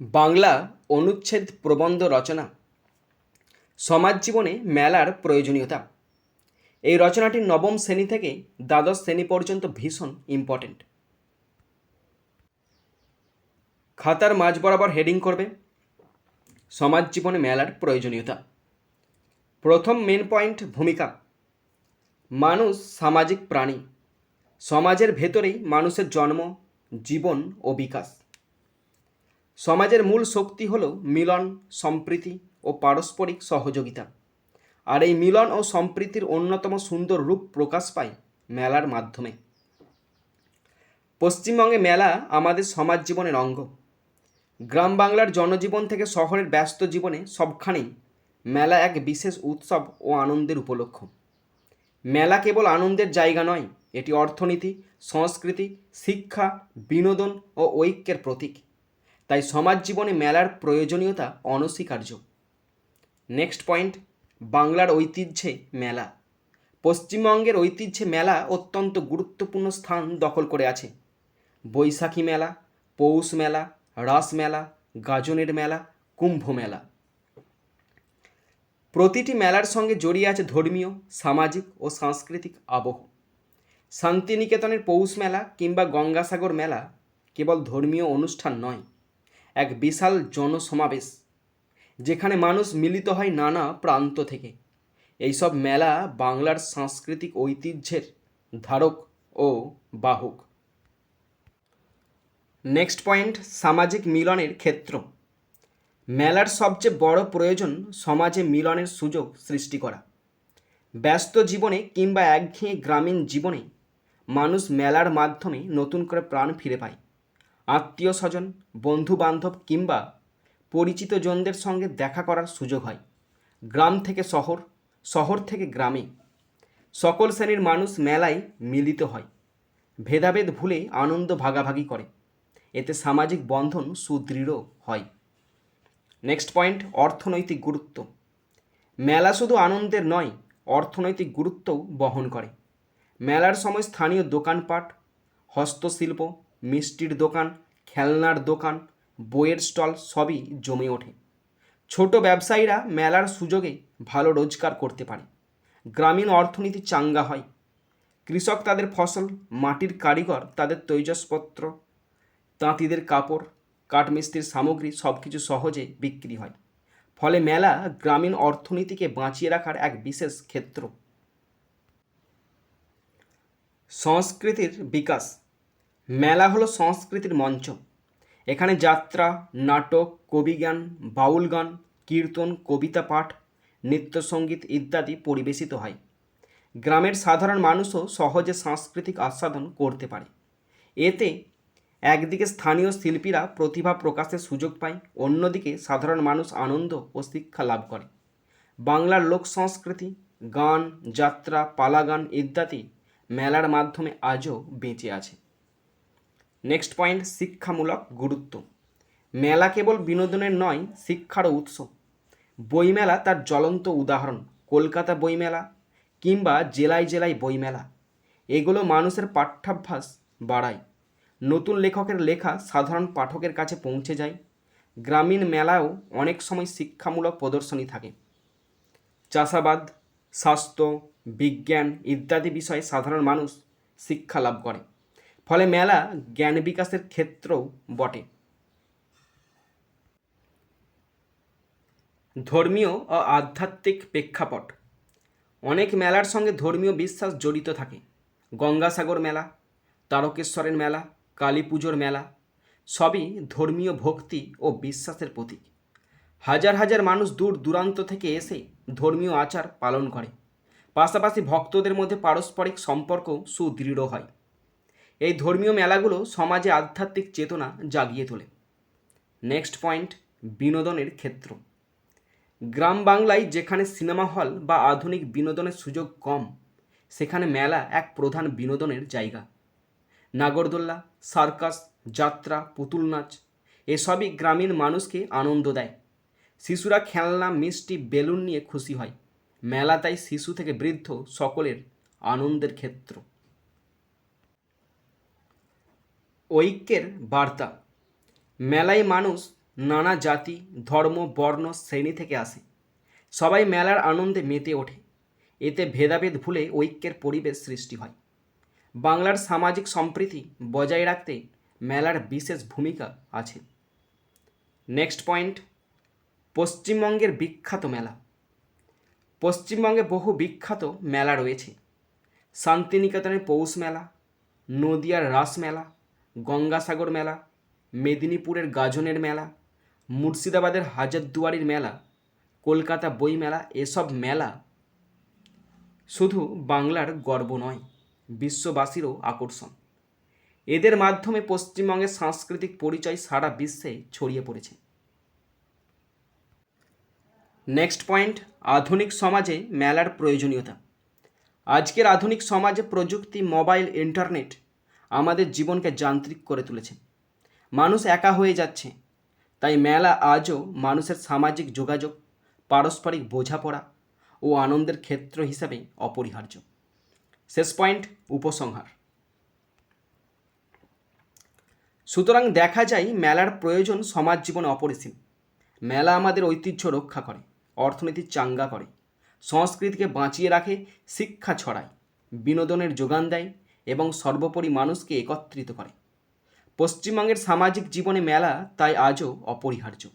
বাংলা অনুচ্ছেদ প্রবন্ধ রচনা। সমাজ জীবনে মেলার প্রয়োজনীয়তা। এই রচনাটি নবম শ্রেণি থেকে দ্বাদশ শ্রেণি পর্যন্ত ভীষণ ইম্পর্টেন্ট খাতার মাঝ বরাবর হেডিং করবে, সমাজ জীবনে মেলার প্রয়োজনীয়তা। প্রথম মেন পয়েন্ট ভূমিকা, মানুষ সামাজিক প্রাণী। সমাজের ভেতরেই মানুষের জন্ম, জীবন ও বিকাশ। সমাজের মূল শক্তি হল মিলন, সম্প্রীতি ও পারস্পরিক সহযোগিতা। আর এই মিলন ও সম্প্রীতির অন্যতম সুন্দর রূপ প্রকাশ পায় মেলার মাধ্যমে। পশ্চিমবঙ্গে মেলা আমাদের সমাজ জীবনের অঙ্গ। গ্রাম বাংলার জনজীবন থেকে শহরের ব্যস্ত জীবনে সবখানেই মেলা এক বিশেষ উৎসব ও আনন্দের উপলক্ষ। মেলা কেবল আনন্দের জায়গা নয়, এটি অর্থনীতি, সংস্কৃতি, শিক্ষা, বিনোদন ও ঐক্যের প্রতীক। তাই সমাজ জীবনে মেলার প্রয়োজনীয়তা অনস্বীকার্য। নেক্সট পয়েন্ট বাংলার ঐতিহ্যে মেলা। পশ্চিমবঙ্গের ঐতিহ্যে মেলা অত্যন্ত গুরুত্বপূর্ণ স্থান দখল করে আছে। বৈশাখী মেলা, পৌষ মেলা, রাস মেলা, গাজনের মেলা, কুম্ভ মেলা। প্রতিটি মেলার সঙ্গে জড়িয়ে আছে ধর্মীয়, সামাজিক ও সাংস্কৃতিক আবহ। শান্তিনিকেতনের পৌষ মেলা কিংবা গঙ্গাসাগর মেলা কেবল ধর্মীয় অনুষ্ঠান নয় এক বিশাল জনসমাবেশ, যেখানে মানুষ মিলিত হয় নানা প্রান্ত থেকে। এইসব মেলা বাংলার সাংস্কৃতিক ঐতিহ্যের ধারক ও বাহক। নেক্সট পয়েন্ট, সামাজিক মিলনের ক্ষেত্র। মেলার সবচেয়ে বড় প্রয়োজন সমাজে মিলনের সুযোগ সৃষ্টি করা। ব্যস্ত জীবনে কিংবা একঘেয়ে গ্রামীণ জীবনে মানুষ মেলার মাধ্যমে নতুন করে প্রাণ ফিরে পায়। আত্মীয় স্বজন বন্ধু বান্ধব কিংবা পরিচিত জনদের সঙ্গে দেখা করার সুযোগ হয়। গ্রাম থেকে শহর শহর থেকে গ্রামে। সকল শ্রেণির মানুষ মেলায় মিলিত হয়। ভেদাভেদ ভুলে আনন্দ ভাগাভাগি করে। এতে সামাজিক বন্ধন সুদৃঢ় হয়। নেক্সট পয়েন্ট অর্থনৈতিক গুরুত্ব। মেলা শুধু আনন্দের নয়, অর্থনৈতিক গুরুত্বও বহন করে। মেলার সময় স্থানীয় দোকানপাট, হস্তশিল্প মিষ্টির দোকান, খেলনার দোকান, বইয়ের স্টল সবই জমে ওঠে। ছোট ব্যবসায়ীরা মেলার সুযোগে ভালো রোজগার করতে পারে। গ্রামীণ অর্থনীতি চাঙ্গা হয়। কৃষক তাদের ফসল, মাটির কারিগর তাদের তৈজসপত্র, তাঁতিদের কাপড়, কাঠমিস্ত্রির সামগ্রী সব কিছু সহজে বিক্রি হয়। ফলে মেলা গ্রামীণ অর্থনীতিকে বাঁচিয়ে রাখার এক বিশেষ ক্ষেত্র। সংস্কৃতির বিকাশ মেলা হলো সংস্কৃতির মঞ্চ। এখানে যাত্রা, নাটক, কবিগান বাউল গান কীর্তন, কবিতা পাঠ, নৃত্যসঙ্গীত ইত্যাদি পরিবেশিত হয়। গ্রামের সাধারণ মানুষও সহজে সাংস্কৃতিক আস্বাদন করতে পারে। এতে একদিকে স্থানীয় শিল্পীরা প্রতিভা প্রকাশের সুযোগ পায়, অন্যদিকে সাধারণ মানুষ আনন্দ ও শিক্ষা লাভ করে। বাংলার লোক সংস্কৃতি, গান, যাত্রা, পালাগান ইত্যাদি মেলার মাধ্যমে আজও বেঁচে আছে। নেক্সট পয়েন্ট শিক্ষামূলক গুরুত্ব। মেলা কেবল বিনোদনের নয়, শিক্ষারও উৎস। বইমেলা তার জ্বলন্ত উদাহরণ, কলকাতা বইমেলা কিংবা জেলায় জেলায় বইমেলা। এগুলো মানুষের পাঠ্যাভ্যাস বাড়ায়। নতুন লেখকের লেখা সাধারণ পাঠকের কাছে পৌঁছে যায়। গ্রামীণ মেলাও অনেক সময় শিক্ষামূলক প্রদর্শনী থাকে। চাষাবাদ, স্বাস্থ্য, বিজ্ঞান ইত্যাদি বিষয়ে সাধারণ মানুষ শিক্ষা লাভ করে। ফলে মেলা জ্ঞান বিকাশের ক্ষেত্রও বটে। ধর্মীয় ও আধ্যাত্মিক প্রেক্ষাপট। অনেক মেলার সঙ্গে ধর্মীয় বিশ্বাস জড়িত থাকে। গঙ্গাসাগর মেলা, তারকেশ্বরের মেলা কালী পুজোর মেলা, সবই ধর্মীয় ভক্তি ও বিশ্বাসের প্রতীক। হাজার হাজার মানুষ দূর দূরান্ত থেকে এসে ধর্মীয় আচার পালন করে। পাশাপাশি ভক্তদের মধ্যে পারস্পরিক সম্পর্ক সুদৃঢ় হয়। এই ধর্মীয় মেলাগুলো সমাজে আধ্যাত্মিক চেতনা জাগিয়ে তোলে। নেক্সট পয়েন্ট বিনোদনের ক্ষেত্র। গ্রাম বাংলায় যেখানে সিনেমা হল বা আধুনিক বিনোদনের সুযোগ কম, সেখানে মেলা এক প্রধান বিনোদনের জায়গা। নাগরদোল্লা, সার্কাস, যাত্রা, পুতুল নাচ, এসবই গ্রামীণ মানুষকে আনন্দ দেয়। শিশুরা খেলনা, মিষ্টি, বেলুন নিয়ে খুশি হয়। মেলা তাই শিশু থেকে বৃদ্ধ সকলের আনন্দের ক্ষেত্র। ঐক্যের বার্তা। মেলায় মানুষ নানা জাতি, ধর্ম, বর্ণ, শ্রেণি থেকে আসে। সবাই মেলার আনন্দে মেতে ওঠে। এতে ভেদাভেদ ভুলে ঐক্যের পরিবেশ সৃষ্টি হয়। বাংলার সামাজিক সম্প্রীতি বজায় রাখতে মেলার বিশেষ ভূমিকা আছে। নেক্সট পয়েন্ট, পশ্চিমবঙ্গের বিখ্যাত মেলা। পশ্চিমবঙ্গে বহু বিখ্যাত মেলা রয়েছে। শান্তিনিকেতনের পৌষ মেলা, নদিয়ার রাস মেলা গঙ্গাসাগর মেলা, মেদিনীপুরের গাজনের মেলা, মুর্শিদাবাদের হাজারদুয়ারির মেলা, কলকাতা বই মেলা, এসব মেলা শুধু বাংলার গর্ব নয়, বিশ্ববাসীরও আকর্ষণ। এদের মাধ্যমে পশ্চিমবঙ্গের সাংস্কৃতিক পরিচয় সারা বিশ্বে ছড়িয়ে পড়েছে। নেক্সট পয়েন্ট আধুনিক সমাজে মেলার প্রয়োজনীয়তা। আজকের আধুনিক সমাজে প্রযুক্তি, মোবাইল, ইন্টারনেট আমাদের জীবনকে যান্ত্রিক করে তুলেছে। মানুষ একা হয়ে যাচ্ছে। তাই মেলা আজও মানুষের সামাজিক যোগাযোগ, পারস্পরিক বোঝাপড়া ও আনন্দের ক্ষেত্র হিসাবে অপরিহার্য। শেষ পয়েন্ট, উপসংহার। সুতরাং দেখা যায়, মেলার প্রয়োজন সমাজ জীবনে অপরিসীম। মেলা আমাদের ঐতিহ্য রক্ষা করে, অর্থনীতি চাঙ্গা করে, সংস্কৃতিকে বাঁচিয়ে রাখে, শিক্ষা ছড়ায়, বিনোদনের যোগান দেয় এবং সর্বোপরি মানুষকে একত্রিত করে। পশ্চিমবঙ্গের সামাজিক জীবনে মেলা তাই আজও অপরিহার্য।